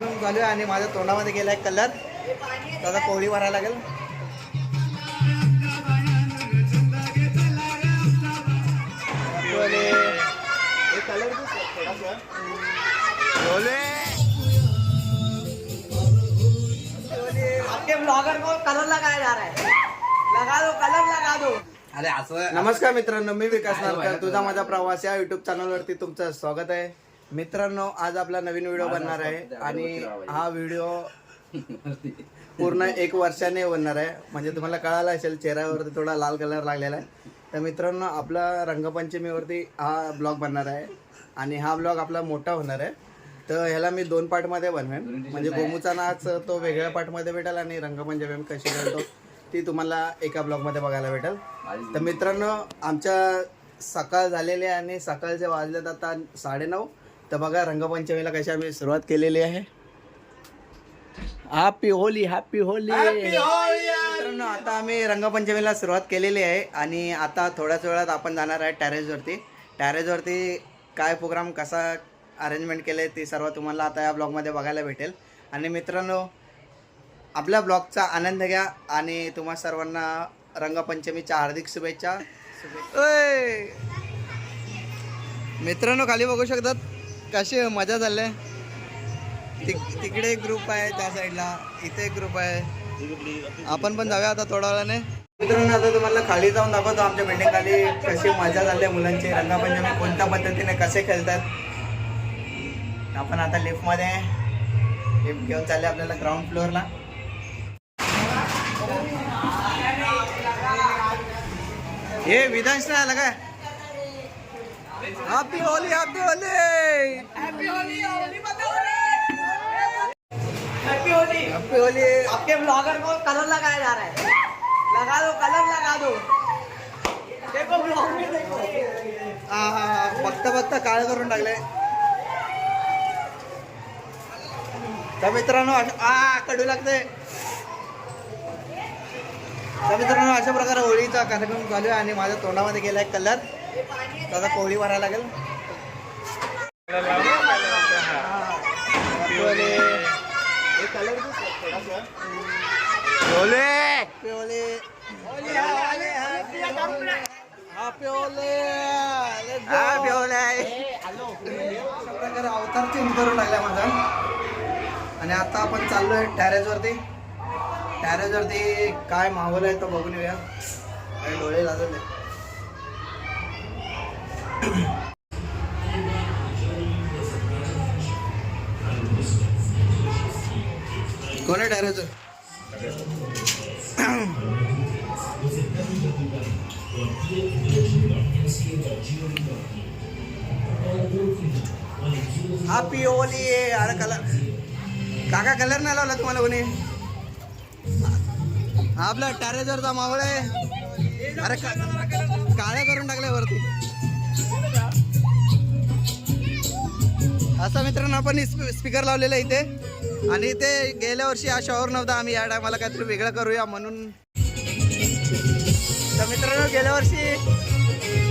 चालू आहे आणि माझ्या तोंडामध्ये गेलाय कलर. त्याचा पोळी भरायला लागेल. कलर आपके ब्लॉगर को कलर लगाया जा रहा है. लगा दो कलर लगा दो. अरे असं नमस्कार मित्रांनो मी विकास नारकर. तुझा माझा प्रवास या युट्यूब चॅनलवरती तुमचं स्वागत आहे. मित्रांनो आज आपला नवीन व्हिडिओ बनणार आहे आणि हा व्हिडिओ पूर्ण एक वर्षाने बनणार आहे. म्हणजे तुम्हाला कळालं असेल चेहऱ्यावरती थोडा लाल कलर लागलेला आहे. तर मित्रांनो आपला रंगपंचमीवरती हा ब्लॉग बनणार आहे आणि हा ब्लॉग आपला मोठा होणार आहे. तर ह्याला मी दोन पार्टमध्ये बनवेन. म्हणजे गोमूचा नाच तो वेगळ्या पार्टमध्ये भेटेल आणि रंगपंचमी कशी करतो ती तुम्हाला एका ब्लॉगमध्ये बघायला भेटेल. तर मित्रांनो आमच्या सकाळ झालेली आहे आणि सकाळचे वाजलेत आता साडेनऊ. तर बघा रंगपंचमीला कशी आम्ही सुरुवात केलेली आहे. हॅपी होली हॅपी होली मित्रांनो आता आम्ही रंगपंचमीला सुरुवात केलेली आहे आणि आता थोड्याच वेळात आपण जाणार आहे टॅरेसवरती टॅरेसवरती काय प्रोग्राम कसा अरेंजमेंट केलं ते सर्व तुम्हाला आता या ब्लॉगमध्ये बघायला भेटेल. आणि मित्रांनो आपल्या ब्लॉगचा आनंद घ्या आणि तुम्हा सर्वांना रंगपंचमीच्या हार्दिक शुभेच्छा! मित्रांनो खाली बघू शकतात? कशी मजा झाली आहे. तिक- तिकडे एक ग्रुप आहे त्या साईडला इथे एक ग्रुप आहे. आपण पण जाऊया आता थोड्या वेळाने मित्रांनो आता तुम्हाला खाली जाऊन दाखवतो आमच्या बिल्डिंग खाली. कशी मजा झाली आहे मुलांची. रंगापंचमी कोणत्या पद्धतीने कसे खेळतात? आपण आता लिफ्टमध्ये लिफ्ट घेऊन चालले आपल्याला ग्राउंड फ्लोअरला हे विधांश नाही आला काय? Happy Holi happy Holi happy Holi Holi बता हैप्पी होली हॅपी होली आपके ब्लॉगर को कलर लगाया जा रहा है। लगा दो कलर लगा दो। देखो ब्लॉग में देखो। हा हा हा. बघता बघता काळ करून टाकले. तर मित्रांनो आ कडू लागते. तर मित्रांनो अशा प्रकारे होळीचा कार्यक्रम चालू आहे आणि माझ्या तोंडामध्ये गेलाय कलर. त्याचा पोळी भरायला लागेल. Happy Holi. Hey. Let's go. अशा प्रकारे अवतार चेंज करून टाकला माझा. आणि आता आपण चाललोय टॅरेसवरती टॅरेसवरती काय माहोल आहे तो बघून येऊया. आणि डोळे लागले कोण आहे टॅरेस हॅपी ओली अरे कलर काका कलर नाही लावला तुम्हाला कोणी? हा आपला टॅरेजरचा मावळ आहे. अरे काळ्या करून टाकल्या वरती. असा मित्रांनो आपण स्पीकर लावलेला आहे इथे. आणि ते गेल्या वर्षी हा शॉवर नव्हता आम्ही या टायमाला काहीतरी वेगळं करूया म्हणून. तर मित्रांनो गेल्या वर्षी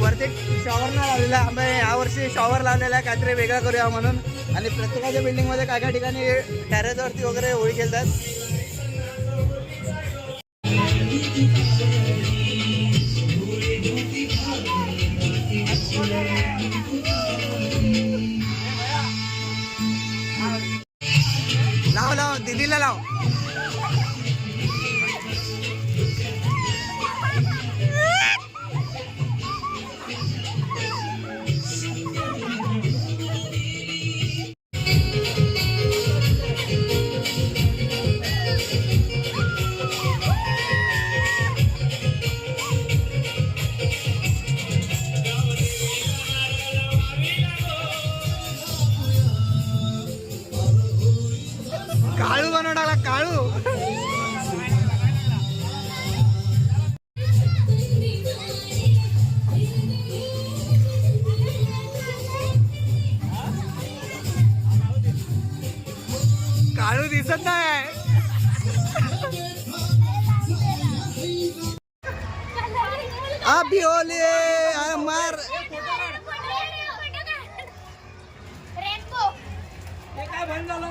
वरती शॉवर नाही लावलेला आम्ही या वर्षी शॉवर लावलेला आहे काहीतरी वेगळा करूया म्हणून. आणि प्रत्येकाच्या बिल्डिंगमध्ये काय काय ठिकाणी टॅरेसवरती वगैरे होळी खेळतात. काळू बनवून टाकला काळू. काळू दिसत नाही. अभी ओले अरे मार. हे काय बंद झालं?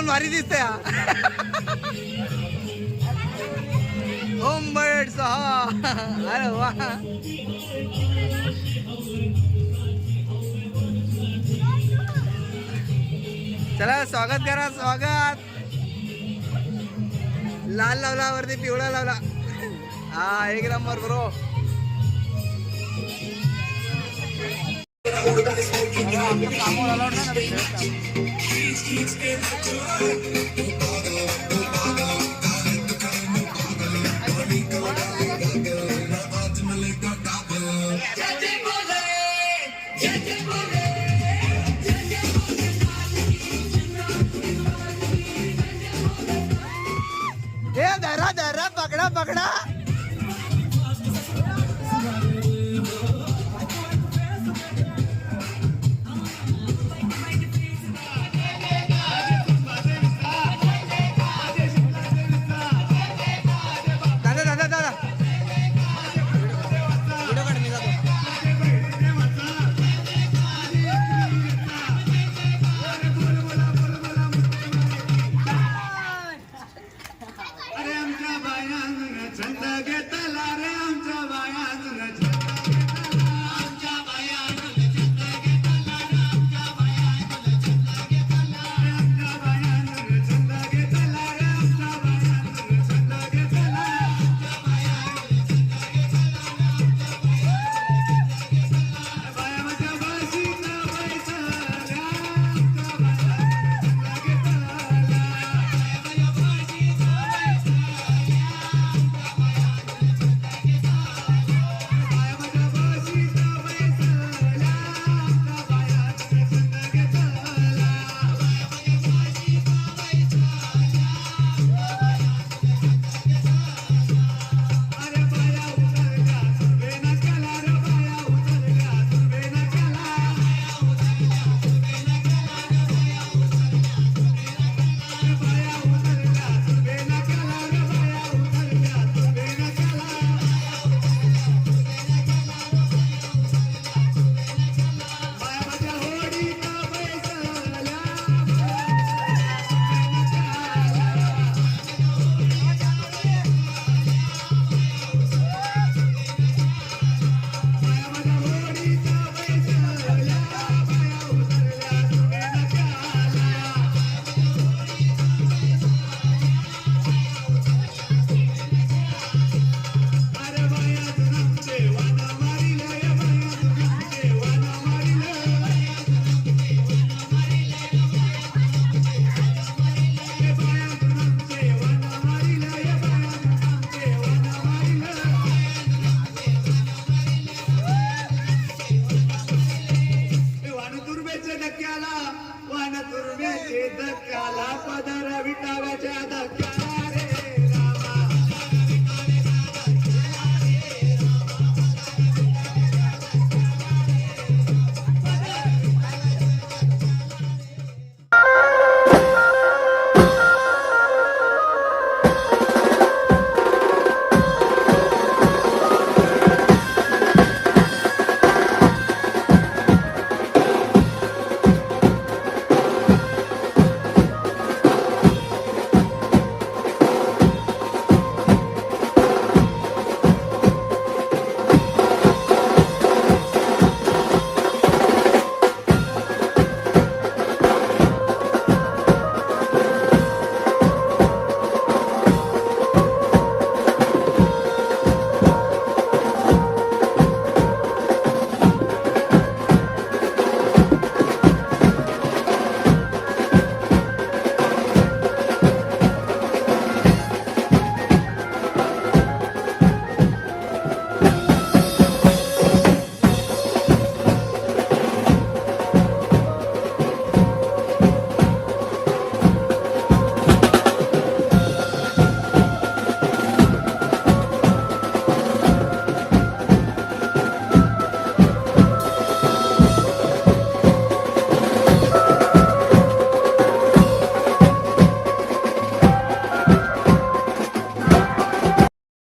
जाऊन भारी दिसते होम बर्ड हा अरे वा. चला स्वागत करा स्वागत. लाल लावला वरती पिवळा लावला. हा एक number bro each, each day I do.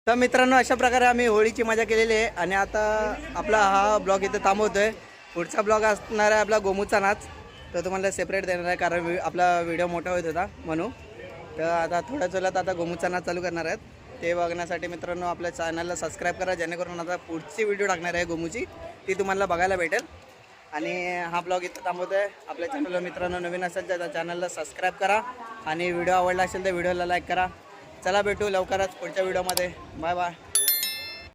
तर मित्रांनो अशा प्रकारे आम्ही होळीची मजा केलेली आहे आणि आता आपला हा ब्लॉग इथं थांबवतोय. पुढचा ब्लॉग असणार आहे आपला गोमूचा नाच. तर तुम्हाला सेपरेट देणार आहे कारण वि- आपला व्हिडिओ मोठा होत होता म्हणून. तर आता थोड्या चलत आता गोमूचा नाच चालू करणार आहेत. ते बघण्यासाठी मित्रांनो आपल्या चॅनलला सबस्क्राईब करा जेणेकरून आता पुढची व्हिडिओ टाकणार आहे गोमूची. ती तुम्हाला बघायला भेटेल. आणि हा ब्लॉग इथं थांबवतोय. आपल्या चॅनलवर मित्रांनो नवीन असेल तर चॅनलला सबस्क्राईब करा. आणि व्हिडिओ आवडला असेल तर व्हिडिओला लाईक करा. चला भेटू लवकरच पुढच्या व्हिडिओमध्ये. Bye bye.